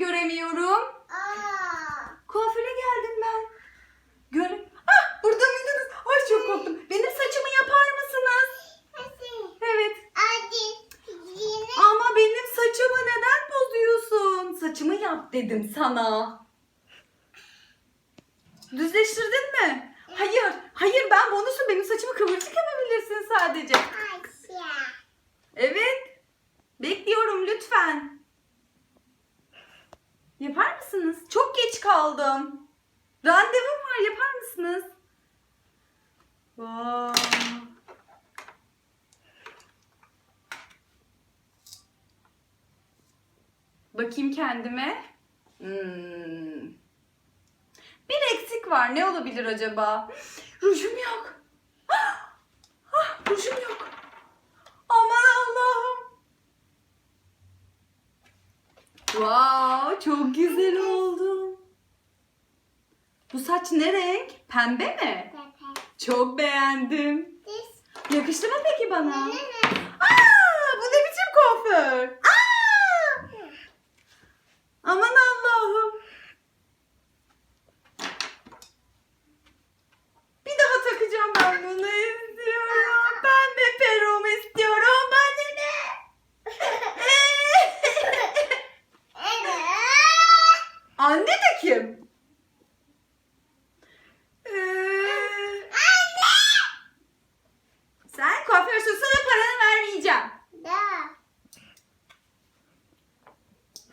göremiyorum. Aa. Kuaföre geldim ben. Gör ah burada mıydınız? Ay çok korktum. Benim saçımı yapar mısınız? Evet. Ama benim saçımı neden bozuyorsun? Saçımı yap dedim sana. Düzleştirdin mi? Hayır. Hayır ben bonusum. Benim saçımı kıvırcık yapabilirsin sadece. Evet. Bekliyorum lütfen. Yapar mısınız? Çok geç kaldım. Randevum var. Yapar mısınız? Vay. Bakayım kendime. Hmm. Bir eksik var. Ne olabilir acaba? Rujum yok. Ah, ah, rujum yok. Aman Allah'ım. Wow, çok güzel oldum. Bu saç ne renk? Pembe mi? Çok beğendim. Yakıştı mı peki bana? Ne Aa, bu ne biçim kuaför? Aa! Aman Allah'ım. Bir daha takacağım ben bunu istiyorum. Ben de peruğumu istiyorum. Bana ne? Anne de kim? Ee, Sen kuaförsün sana paranı vermeyeceğim. Da.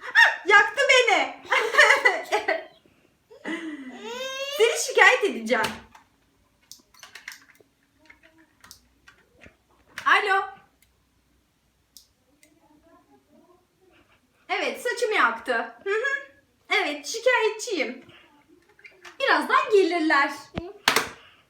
Ah, Yaktı beni. Seni şikayet edeceğim. Alo. Evet saçımı yaktı. Hı hı. Evet şikayetçiyim. Birazdan gelirler.